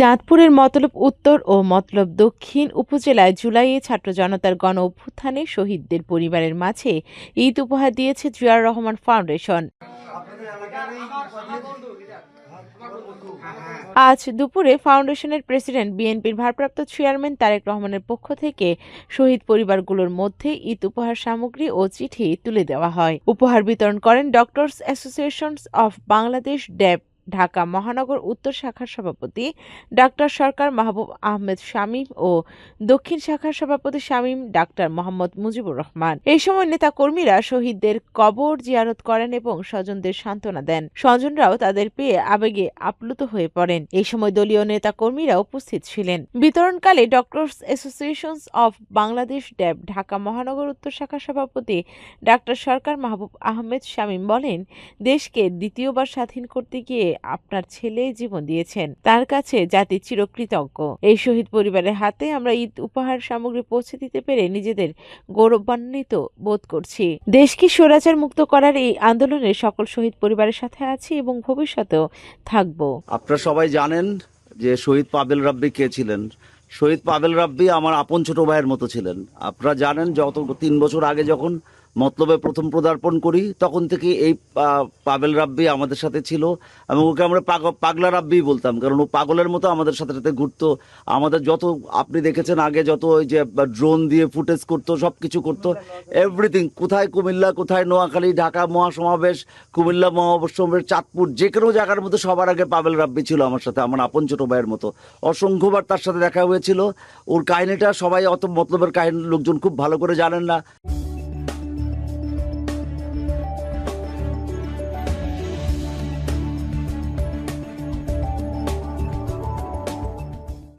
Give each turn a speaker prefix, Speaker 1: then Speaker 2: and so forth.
Speaker 1: চাঁদপুরের মতলব উত্তর ও মতলব দক্ষিণ উপজেলায় জুলাইয়ে ছাত্র জনতার গণ অভ্যুত্থানে শহীদদের পরিবারের মাঝে ঈদ উপহার দিয়েছে জিয়ার রহমান ফাউন্ডেশন। আজ দুপুরে ফাউন্ডেশনের প্রেসিডেন্ট, বিএনপির ভারপ্রাপ্ত চেয়ারম্যান তারেক রহমানের পক্ষ থেকে শহীদ পরিবারগুলোর মধ্যে ঈদ উপহার সামগ্রী ও চিঠি তুলে দেওয়া হয়। উপহার বিতরণ করেন doctors associations of Bangladesh DAB Dhaka মহানগর উত্তর শাখার সভাপতি ডাক্তার সরকার মাহবুব আহমেদ শামীম ও দক্ষিণ শাখার সভাপতি শামীম ডাক্তার মোহাম্মদ মুজিবুর রহমান। এই সময় নেতা কর্মীরা শহীদদের কবর জিয়ারত করেন এবং স্বজনদের সান্ত্বনা দেন। স্বজনরাও তাদের পেয়ে আবেগে আপ্লুত হয়ে পড়েন। এই সময় দলীয় নেতা কর্মীরা উপস্থিত ছিলেন। বিতরণকালে doctors associations of Bangladesh DAB Dhaka মহানগর উত্তর শাখার সভাপতি ডাক্তার সরকার মাহবুব আহমেদ শামীম বলেন, দেশকে দ্বিতীয়বার স্বাধীন করতে গিয়ে আপনার ছেলে জীবন দিয়েছেন। তার কাছে জাতি চিরকৃতজ্ঞ। এই শহীদ পরিবারের হাতে আমরা ঈদ উপহার সামগ্রী পৌঁছে দিতে পেরে নিজেদের গৌরবান্বিত বোধ করছি। দেশকে স্বৈরাচার মুক্ত করার এই আন্দোলনে সকল শহীদ পরিবারের সাথে আছি এবং ভবিষ্যতেও থাকব।
Speaker 2: আপনারা সবাই জানেন যে শহীদ পাবেল রাব্বি কে ছিলেন? শহীদ পাবেল রাব্বি আমার আপন ছোট ভাইয়ের মতো ছিলেন। আপনারা জানেন যত তিন বছর আগে যখন মতলবে প্রথম পদার্পণ করি, তখন থেকে এই পাবেল রাব্বি আমাদের সাথে ছিল এবং ওকে আমরা পাগ- পাগলা রাব্বি বলতাম, কারণ ও পাগলের মতো আমাদের সাথে সাথে ঘুরতো। আমাদের যত, আপনি দেখেছেন আগে যত ওই যে ড্রোন দিয়ে ফুটেজ করতো সব কিছু করতো এভরিথিং কোথায় কুমিল্লা, কোথায় নোয়াখালী, ঢাকা মহাসমাবেশ, কুমিল্লা মহাসমাবেশ, চাঁদপুর যে কোনো জায়গার মধ্যে সবার আগে পাবেল রাব্বি ছিল আমার সাথে, আমার আপন ছোট ভাইয়ের মতো। অসংখ্যবার তার সাথে দেখা হয়েছিল। ওর কাহিনীটা সবাই অত মতলবের কাহিনী লোকজন খুব ভালো করে জানেন না।